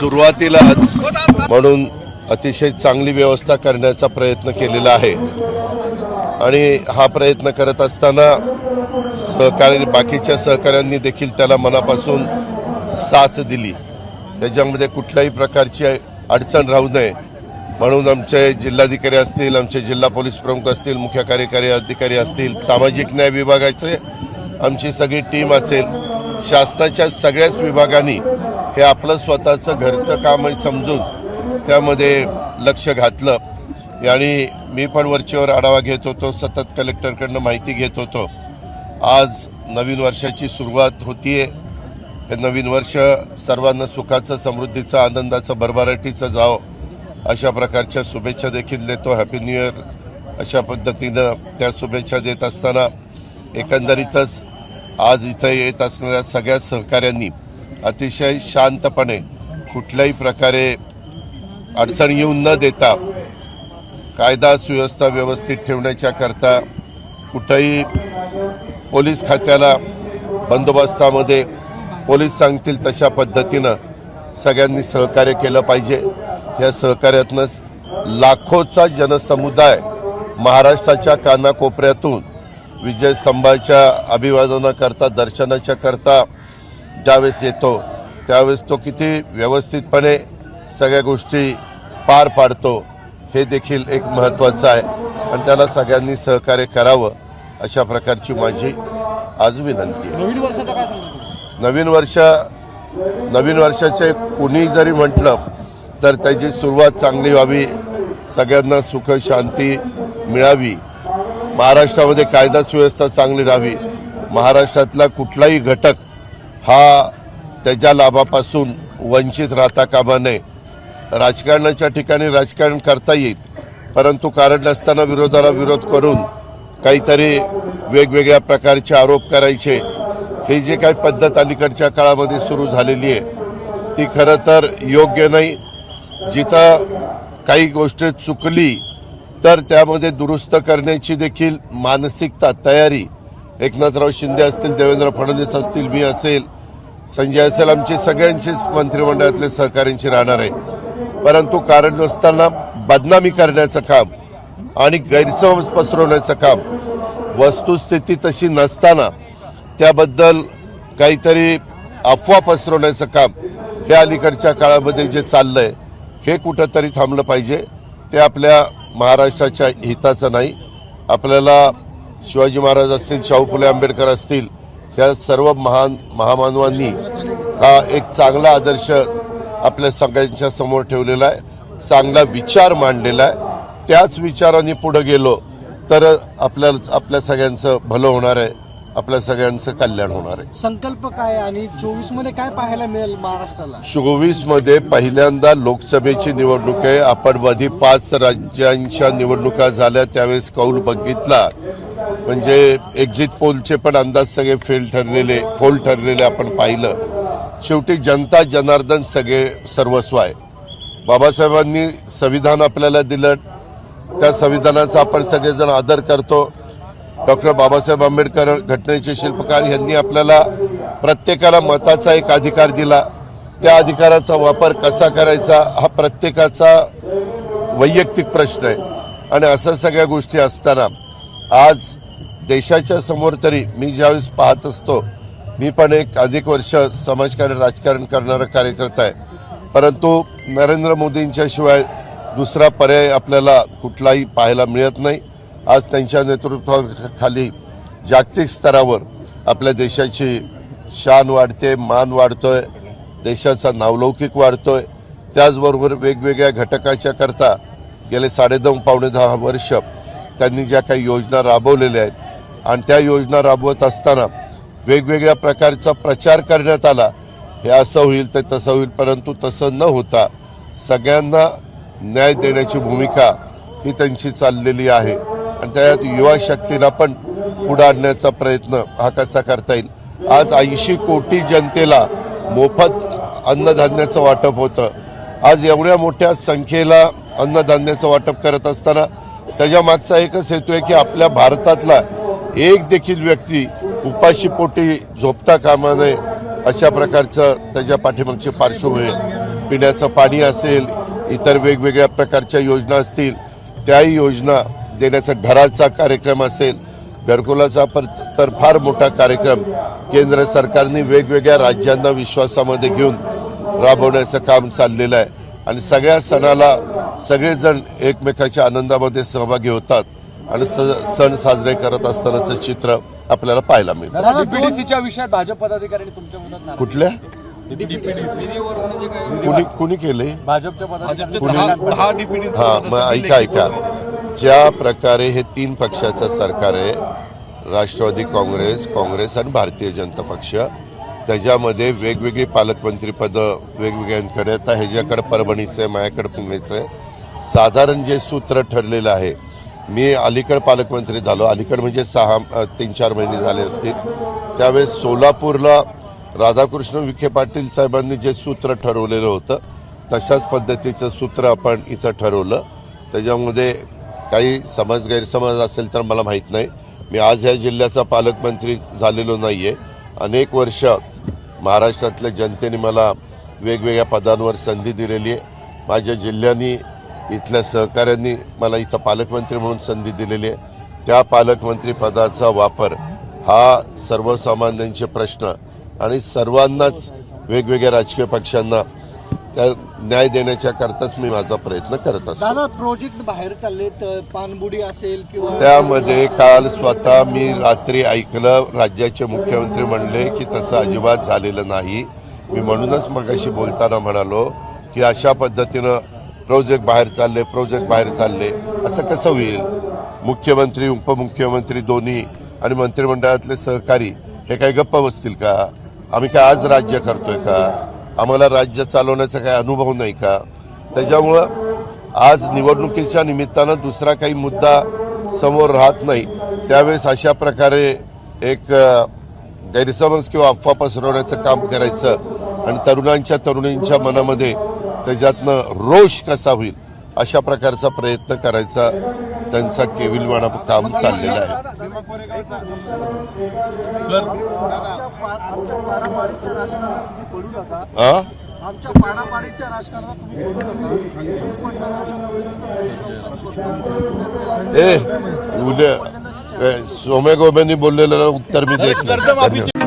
सुरुवातीलाच म्हणून अतिशय चांगली व्यवस्था करण्याचा प्रयत्न केलेला आहे. आणि हा प्रयत्न करत असताना सहकारी बाकीच्या सहकाऱ्यांनी देखील त्याला मनापासून साथ दिली. त्याच्यामध्ये कुठल्याही प्रकारची अडचण राहू नये. म्हणून आमचे जिल्हाधिकारी असतील आमचे जिल्हा पोलीस प्रमुख असतील मुख्य कार्यकारी अधिकारी असतील सामाजिक न्याय विभागाचे आमची सगळी टीम असेल शासनाच्या सगळ्याच विभागांनी हे आपलं स्वतःचं घरचं काम आहे समजून त्यामध्ये लक्ष घातलं. आणि मी पण वरचेवर आढावा घेत होतो सतत कलेक्टरकडनं माहिती घेत होतो. आज नवीन वर्षाची सुरुवात होतीये. हे नवीन वर्ष सर्वांना सुखाचं समृद्धीचं आनंदाचं भरभराटीचं जावं. अशा प्रकारच्या शुभेच्छा देखील देतो. हॅपी न्यू इयर अशा पद्धतीनं त्या शुभेच्छा देत असताना एकंदरीतच आज इथं येत असणाऱ्या सगळ्या सहकाऱ्यांनी अतिशय शांतपणे कुठल्याही प्रकारे अडचण येऊन न देता कायदा सुव्यवस्था व्यवस्थित ठेवण्याच्या करता कुठंही पोलीस खात्याला बंदोबस्तामध्ये पोलीस सांगतील तशा पद्धतीनं सगळ्यांनी सहकार्य केलं पाहिजे. या सहकार्यातनंच लाखोचा जनसमुदाय महाराष्ट्राच्या कानाकोपऱ्यातून विजय स्तंभाच्या अभिवादनाकरता दर्शनाच्या करता ज्यावेळेस येतो त्यावेळेस तो किती व्यवस्थितपणे सगळ्या गोष्टी पार पाडतो हे देखील एक महत्त्वाचं आहे. आणि त्याला सगळ्यांनी सहकार्य करावं अशा प्रकारची माझी आज विनंती आहे. नवीन वर्ष नवीन वर्षाचे कुणी जरी म्हटलं तर त्याची सुरुवात चांगली व्हावी सगळ्यांना सुख शांती मिळावी. महाराष्ट्रामध्ये कायदा सुव्यवस्था चांगली राहावी. महाराष्ट्रातला कुठलाही घटक हा त्याच्या लाभापासून वंचित राहता कामा नये. राजकारणाच्या ठिकाणी राजकारण करता येईल परंतु कारण नसताना विरोधाला विरोध करून काहीतरी वेगवेगळ्या प्रकारचे आरोप करायचे. हे जे काही पद्धत अलीकडच्या काळामध्ये सुरू झालेली आहे ती खरं तर योग्य नाही. जिथं काही गोष्टी चुकली तर त्यामध्ये दुरुस्त करण्याची देखील मानसिकता तयारी एकनाथराव शिंदे असतील देवेंद्र फडणवीस असतील मी असेल संजय असेल आमची सगळ्यांचीच मंत्रिमंडळातले सहकार्यांची राहणार आहे. परंतु कारण नसताना बदनामी करण्याचं काम आणि गैरसमज पसरवण्याचं काम वस्तुस्थिती तशी नसताना त्याबद्दल काहीतरी अफवा पसरवण्याचं काम हे अलीकडच्या काळामध्ये जे चाललं आहे हे कुठंतरी थांबलं पाहिजे. ते आपल्या महाराष्ट्राच्या हिताचं नाही. आपल्याला शिवाजी महाराज असतील शाहू फुले आंबेडकर असतील ह्या सर्व महान महामानवांनी हा एक चांगला आदर्श आपल्या सगळ्यांच्या समोर ठेवलेला आहे चांगला विचार मांडलेला आहे. त्याच विचारांनी पुढे गेलो तर आपल्या आपल्या सगळ्यांचं भलं होणार आहे आपल्या सगळ्यांचं कल्याण होणार आहे. संकल्प काय आणि चोवीसमध्ये काय पाहायला मिळेल महाराष्ट्राला? चोवीसमध्ये पहिल्यांदा लोकसभेची निवडणूक आहे. आपण मध्ये पाच राज्यांच्या निवडणुका झाल्या त्यावेळेस कौल बघितला. म्हणजे एक्झिट पोलचे पण अंदाज सगळे फेल ठरलेले फोल ठरलेले आपण पाहिलं. शेवटी जनता जनार्दन सगळे सर्वस्व आहे. बाबासाहेबांनी संविधान आपल्याला दिलं. त्या संविधानाचा आपण सगळेजण आदर करतो. डॉक्टर बाबासाहेब आंबेडकर घटनेचे शिल्पकार यांनी आपल्याला प्रत्येकाला मताचा एक अधिकार दिला. त्या अधिकाराचा वापर कसा करायचा हा प्रत्येकाचा वैयक्तिक प्रश्न आहे. आणि असं सगळ्या गोष्टी असताना आज देशाच्या समोर तरी मी ज्यावेळेस पाहत असतो मी पण एक अधिक वर्ष समाजकार्य राजकारण करणारा कार्यकर्ता आहे. परंतु नरेंद्र मोदींच्या शिवाय दुसरा पर्याय आपल्याला कुठलाही पाहायला मिळत नाही. आज त्यांच्या नेतृत्वाखाली जागतिक स्तरावर आपल्या देशाची शान वाढते मान वाढतोय देशाचा नावलौकिक वाढतोय. त्याचबरोबर वेगवेगळ्या घटकाच्या करता गेले साडेदोन पावणे दहा वर्ष त्यांनी ज्या काही योजना राबवलेल्या आहेत आणि त्या योजना राबवत असताना वेगवेगळ्या प्रकारचा प्रचार करण्यात आला. हे असं होईल ते तसं होईल परंतु तसं न होता सगळ्यांना न्याय देण्याची भूमिका ही त्यांची चाललेली आहे. आणि त्यात युवा शक्तीला पण पुढे आणण्याचा प्रयत्न हा कसा करता येईल? आज ऐंशी कोटी जनतेला मोफत अन्नधान्याचं वाटप होतं. आज एवढ्या मोठ्या संख्येला अन्नधान्याचं वाटप करत असताना त्याच्या मागचा एकच हेतू आहे की आपल्या भारतातला एक देखील व्यक्ती उपाशी पोटी झोपता कामा नये अशा प्रकारचं त्याच्या पाठीमागची पार्श्वभूमी पिण्याचं पाणी असेल इतर वेगवेगळ्या प्रकारच्या योजना असतील त्याही योजना देण्याचा घराचा कार्यक्रम असेल घरकुलाचा पर तर फार मोठा कार्यक्रम केंद्र सरकारने वेगवेगळ्या राज्यांना विश्वासामध्ये घेऊन राबवण्याचं काम चाललेलं आहे. आणि सगळ्या सणाला सगळेजण एकमेकाच्या आनंदामध्ये सहभागी होतात. आणि स- सण साजरे करत असतानाचं चित्र आपल्याला पाहायला मिळतं. डीपीडीसीच्या विषयात भाजप पदाधिकाऱ्यांनी तुमच्या मदत कुठल्या? कुणी कुणी केले? भाजपच्या पदाधिकाऱ्यांनी कुणी हा मग ऐका ऐका. ज्या प्रकारे हे तीन पक्षाचं सरकार आहे राष्ट्रवादी काँग्रेस काँग्रेस आणि भारतीय जनता पक्ष त्याच्यामध्ये वेगवेगळी पालकमंत्री पदं वेगवेगळ्यांकडे आता ह्याच्याकडे परभणीचं आहे माझ्याकडे पुण्याचं आहे. साधारण जे सूत्र ठरलेलं आहे मी अलीकड पालकमंत्री झालो. अलीकड म्हणजे सहा तीन चार महिने झाले असतील. त्यावेळेस सोलापूरला राधाकृष्ण विखे पाटील साहेबांनी जे सूत्र ठरवलेलं होतं तशाच पद्धतीचं सूत्र आपण इथं ठरवलं. त्याच्यामध्ये काही समज गैरसमज असेल तर मला माहीत नाही. मी आज ह्या जिल्ह्याचा पालकमंत्री झालेलो नाही आहे अनेक वर्ष महाराष्ट्रातल्या जनतेने मला वेगवेगळ्या पदांवर संधी दिलेली आहे. माझ्या जिल्ह्यानी इथल्या सहकाऱ्यांनी मला इथं पालकमंत्री म्हणून संधी दिलेली आहे. त्या पालकमंत्री पदाचा वापर हा सर्वसामान्यांचे प्रश्न आणि सर्वांनाच वेगवेगळ्या राजकीय पक्षांना त्या न्याय देण्याच्या करताच मी माझा प्रयत्न करत असतो. दादा प्रोजेक्ट बाहेर चाललेत अ, पानबुडी असेल किंवा त्यामध्ये काल स्वतः मी रात्री ऐकलं राज्याचे मुख्यमंत्री म्हणले की तसं अजिबात झालेलं नाही. मी म्हणूनच मगाशी बोलताना म्हणालो की अशा पद्धतीनं प्रोजेक्ट बाहेर चालले प्रोजेक्ट बाहेर चालले असं कसं होईल? मुख्यमंत्री उपमुख्यमंत्री दोन्ही आणि मंत्रिमंडळातले सहकारी हे काही गप्प बसतील का? आम्ही काय आज राज्य करतोय का? आम्हाला राज्य चालवण्याचा काही अनुभव नाही का? त्याच्यामुळं आज निवडणुकीच्या निमित्तानं दुसरा काही मुद्दा समोर राहत नाही. त्यावेळेस अशा प्रकारे एक गैरसमज किंवा अफवा पसरवण्याचं काम करायचं आणि तरुणांच्या तरुणींच्या मनामध्ये त्याच्यातनं रोष कसा होईल अशा प्रकारचा प्रयत्न करायचा त्यांचा केविलवाणा काम चाललेला आहे. ए उद्या ए, सोम्या गोब्यांनी बोललेलं उत्तर मी देत.